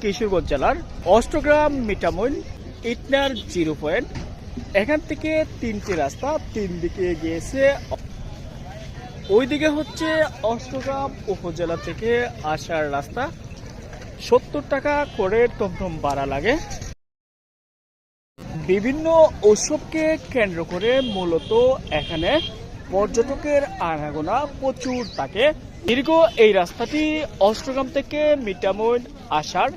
কিশোরগঞ্জ জেলার অষ্টগ্রাম মিটামইন ইটনার zero point. এখান থেকে তিনটি রাস্তা তিন দিকে গিয়েছে। ওইদিকে হচ্ছে অষ্টগ্রাম উপজেলা থেকে আসার রাস্তা। সত্তর টাকা করে টমটম ভাড়া লাগে। বিভিন্ন উৎসবকে কেন্দ্র করে মূলত এখানে পর্যটকের আনাগোনা প্রচুর থাকে। দীর্ঘ এই রাস্তাটি অষ্টগ্রাম থেকে মিটামইন আসার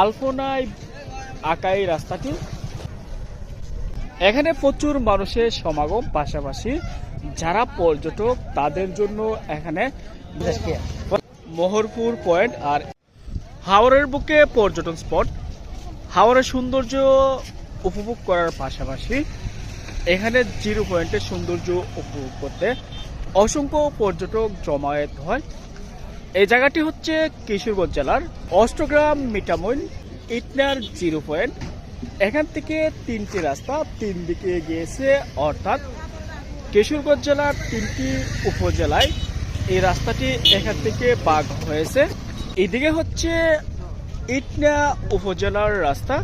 আলপনায় আঁকা এই রাস্তাটি। এখানে প্রচুর মানুষের সমাগম, পাশাপাশি যারা পর্যটক, তাদের জন্য এখানে মোহরপুর পয়েন্ট আর হাওড়ের বুকে পর্যটন স্পট। হাওড়ের সৌন্দর্য উপভোগ করার পাশাপাশি এখানে জিরো পয়েন্টের সৌন্দর্য উপভোগ করতে অসংখ্য পর্যটক জমায়েত হয়। এই জায়গাটি হচ্ছে কিশোরগঞ্জ জেলার অষ্টগ্রাম মিটামইন ইটনার জিরো পয়েন্ট। এখান থেকে তিনটি রাস্তা তিন দিকে গিয়েছে, অর্থাৎ কিশোরগঞ্জ জেলার তিনটি উপজেলায় এই রাস্তাটি এখান থেকে বাগ হয়েছে। এদিকে হচ্ছে ইটনা উপজেলার রাস্তা।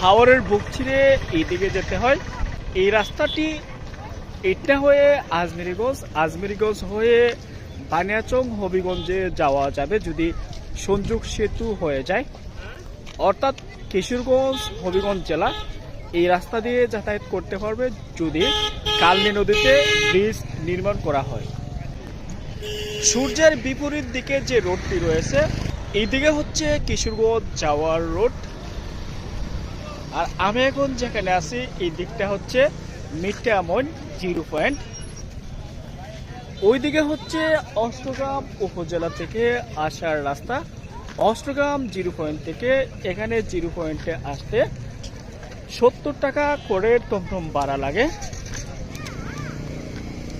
হাওড়ের বুক ছিঁড়ে এইদিকে যেতে হয়। এই রাস্তাটি ইটনা হয়ে আজমেরিগঞ্জ আজমেরিগঞ্জ হয়ে বানিয়াচং হবিগঞ্জে যাওয়া যাবে যদি সংযোগ সেতু হয়ে যায়। অর্থাৎ কিশোরগঞ্জ হবিগঞ্জ জেলা এই রাস্তা দিয়ে যাতায়াত করতে পারবে যদি কালনী নদীতে ব্রিজ নির্মাণ করা হয়। সূর্যের বিপরীত দিকে যে রোডটি রয়েছে এইদিকে হচ্ছে কিশোরগঞ্জ যাওয়ার রোড। আর আমি এখন যেখানে আছি, এই দিকটা হচ্ছে মিটামন জিরো পয়েন্ট ওইদিকে হচ্ছে অষ্টগ্রাম উপজেলা থেকে আসার রাস্তা। অষ্টগ্রাম জিরো পয়েন্ট থেকে এখানে জিরো পয়েন্টে আসতে সত্তর টাকা করে টমটম ভাড়া লাগে।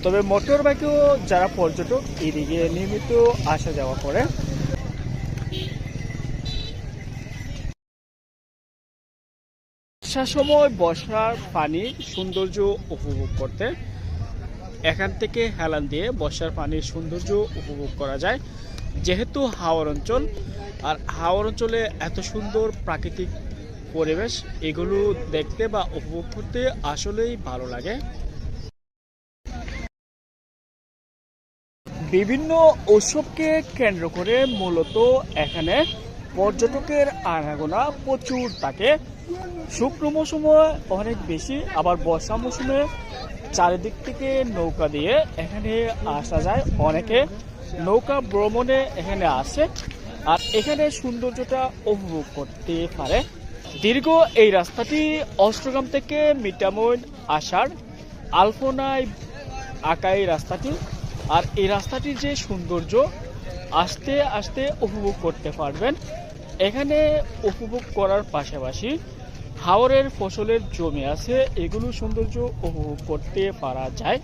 তবে মোটর বাইকেও যারা পর্যটক, এদিকে নিয়মিত আসা যাওয়া করে। সময় বর্ষার পানির সৌন্দর্য উপভোগ করতে এখান থেকে হেলান দিয়ে বর্ষার পানির সৌন্দর্য উপভোগ করা যায়, যেহেতু হাওড় অঞ্চল। আর হাওড় অঞ্চলে এত সুন্দর প্রাকৃতিক পরিবেশ, এগুলো দেখতে বা উপভোগ করতে আসলেই ভালো লাগে। বিভিন্ন উৎসবকে কেন্দ্র করে মূলত এখানে পর্যটকের আনাগোনা প্রচুর থাকে। শুক্র মৌসুমে অনেক বেশি, আবার বর্ষা মৌসুমে চারিদিক থেকে নৌকা দিয়ে এখানে আসা যায়। অনেকে নৌকা ভ্রমণে এখানে আসে আর এখানে সৌন্দর্যটা উপভোগ করতে পারে। দীর্ঘ এই রাস্তাটি অষ্টগ্রাম থেকে মিটামইন আসার আলপনায় আঁকা এই রাস্তাটি আর এই রাস্তাটির যে সৌন্দর্য, আস্তে আস্তে উপভোগ করতে পারবেন। এখানে উপভোগ করার পাশাপাশি হাওরের ফসলের জমি আছে, এগুলো সৌন্দর্য উপভোগ করতে পারা যায়।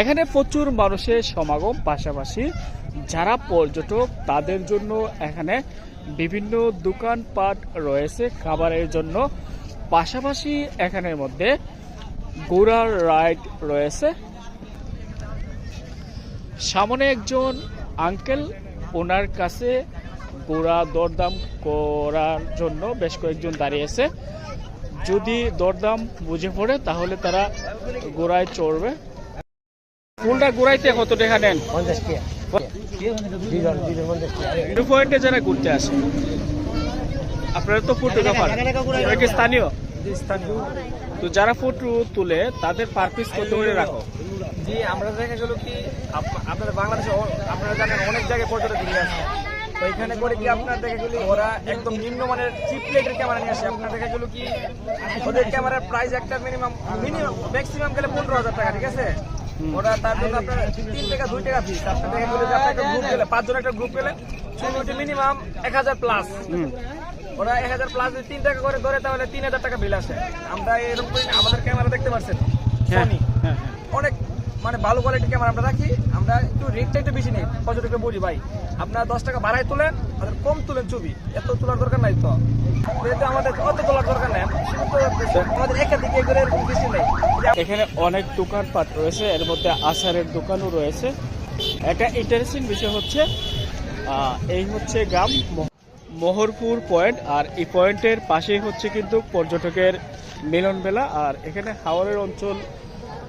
এখানে প্রচুর মানুষের সমাগম পাশাপাশি যারা পর্যটক, তাদের জন্য এখানে বিভিন্ন দোকানপাট রয়েছে খাবারের জন্য। পাশাপাশি এখানের মধ্যে ঘোড়ার রাইড রয়েছে। সামনে একজন আঙ্কেল ওনার কাছে গোড়া দরদাম করার জন্য বেশ কয়েকজন দাঁড়িয়েছে যদি দরদাম বুঝে পড়ে তাহলে তারা গোড়ায় চড়বে। ফুলটা গোড়াইতে কত টাকা নেন? পয়েন্টে যারা ঘুরতে আসে আপনারা তো ফটোগ্রাফার স্থানীয়। তো যারা ফটো তুলে তাদের পার পিস কত করে রাখো? জি আমরা দেখা গেল কি আপ- আপনাদের বাংলাদেশে আপনারা জানেন অনেক জায়গায় পর্যটক ঘুরে আসে। তো এখানে করে কি আপনার দেখা গেল ওরা একদম নিম্নমানের চিপ প্লেটের ক্যামেরা নিয়ে আসে। আপনার দেখা গেল কি ওদের ক্যামেরার প্রাইস একটা মিনিমাম মিনিমাম ম্যাক্সিমাম গেলে পনেরো হাজার টাকা ঠিক আছে? ওরা তার জন্য আপনার তিন টাকা দুই টাকা ফিস আপনার দেখা গেল যে আপনার একটা গ্রুপ গেলে পাঁচজন একটা গ্রুপ গেলে মিনিমাম এক হাজার প্লাস ওরা এক হাজার প্লাস যদি তিন টাকা করে ধরে তাহলে তিন হাজার টাকা বিল আসে। আমরা এরকম করি আমাদের ক্যামেরা দেখতে পাচ্ছেন হ্যাঁ। হ্যাঁ হ্যাঁ। অনেক মানে ভালো কোয়ালিটির ক্যামেরা আমরা রাখি। আমরা একটু রেটটা একটু বেশি নেই। পর্যটককে বলি ভাই। আপনারা দশ টাকা বাড়াই তোলেন আর কম তুলেন ছবি। এত তোলার দরকার নাই তো। আমাদের অত তোলার দরকার নাই আমাদের একাধিক এগুলো এরকম বেশি নেই। এখানে অনেক দোকানপাট রয়েছে, এর মধ্যে আচারের দোকানও রয়েছে। একটা ইন্টারেস্টিং বিষয় হচ্ছে এই হচ্ছে গ্রাম মোহরপুর পয়েন্ট আর এই পয়েন্টের পাশেই হচ্ছে কিন্তু পর্যটকের মিলন মেলা আর এখানে হাওড়ের অঞ্চল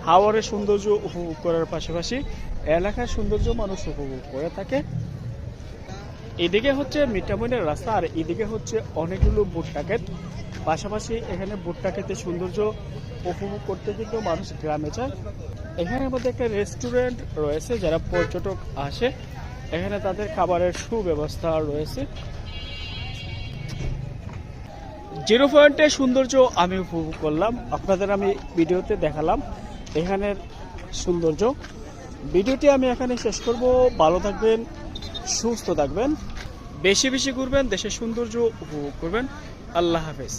হাওড়ের সৌন্দর্য উপভোগ করার পাশাপাশি এলাকার সৌন্দর্য মানুষ উপভোগ করে থাকে। এদিকে হচ্ছে মিঠামইনের রাস্তা আর এদিকে হচ্ছে অনেকগুলো ভুট্টা ক্ষেত পাশাপাশি এখানে ভুট্টা ক্ষেতের সৌন্দর্য উপভোগ করতে কিন্তু মানুষ গ্রামে যায়। এখানের মধ্যে একটা রেস্টুরেন্ট রয়েছে, যারা পর্যটক আসে। এখানে তাদের খাবারের সুব্যবস্থা রয়েছে। জিরো পয়েন্টের সৌন্দর্য আমি উপভোগ করলাম। আপনাদের আমি ভিডিওতে দেখালাম। এখানের সৌন্দর্য। ভিডিওটি আমি এখানে শেষ করব। ভালো থাকবেন, সুস্থ থাকবেন। বেশি বেশি ঘুরবেন, দেশের সৌন্দর্য উপভোগ করবেন। আল্লাহ হাফেজ।